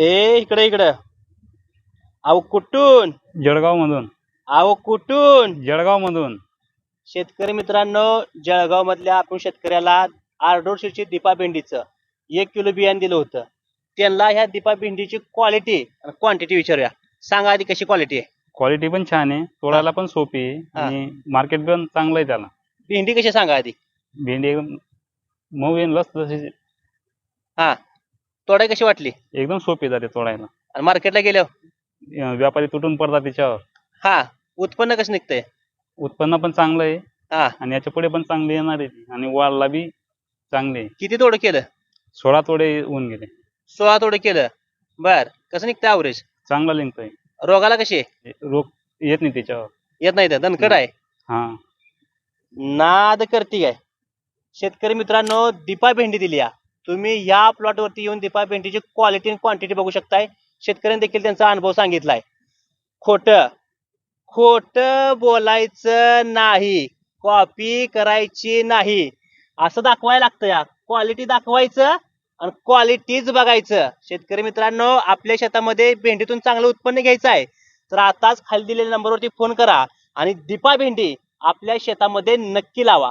ए इकडे इकडं. अहो कुठून? जळगाव मधून अहो कुठून? जळगाव मधून शेतकरी मित्रांनो जळगाव मधल्या आपण शेतकऱ्याला आरडोरशीची दीपा भेंडीचं एक किलो बियाणं दिलं होतं. त्यांना ह्या दीपा भेंडीची क्वालिटी आणि क्वांटिटी विचारूया. सांगा आधी कशी क्वालिटी आहे. क्वालिटी पण छान आहे तोडायला पण सोपी आहे हा. आणि मार्केट पण चांगलं आहे त्याला. भेंडी कशी सांगा आधी. भेंडी एकदम मऊ येईन लस तशी हा. तोडाय कशी वाटली? एकदम सोपी जाते तोडायला. आणि मार्केटला गेल्यावर? अं, व्यापारी तुटून पडतात त्याच्यावर. हा उत्पन्न कसं निघतंय? उत्पन्न पण चांगलं आहे. हा. आणि याच्यापुढे पण चांगली येणार आहे. ती. आणि वाढला बी चांगली आहे. किती तोडं केलं? सोळा तोडे होऊन गेले. सोळा तोडं केलं. बर कसं निघतं ॲव्हरेज चांगला लिंक आहे रोगाला कशी आहे? रोग येत नाही त्याच्यावर. येत नाही तर दणकड आहे. हा. नाद करती काय? शेतकरी मित्रांनो दीपा भेंडी दिली या. तुम्ही या प्लॉट वरती येऊन दीपा भेंडीची क्वालिटी आणि क्वांटिटी बघू शकताय. शेतकऱ्यांनी देखील त्यांचा अनुभव सांगितलाय. खोट खोट बोलायचं नाही. कॉपी करायची नाही. असं दाखवायला लागतं या. क्वालिटी दाखवायचं आणि क्वालिटीच बघायचं. शेतकरी मित्रांनो आपल्या शेतामध्ये भेंडीतून चांगलं उत्पन्न घ्यायचं आहे तर आताच खाली दिलेल्या नंबरवरती फोन करा आणि दीपा भेंडी आपल्या शेतामध्ये नक्की लावा.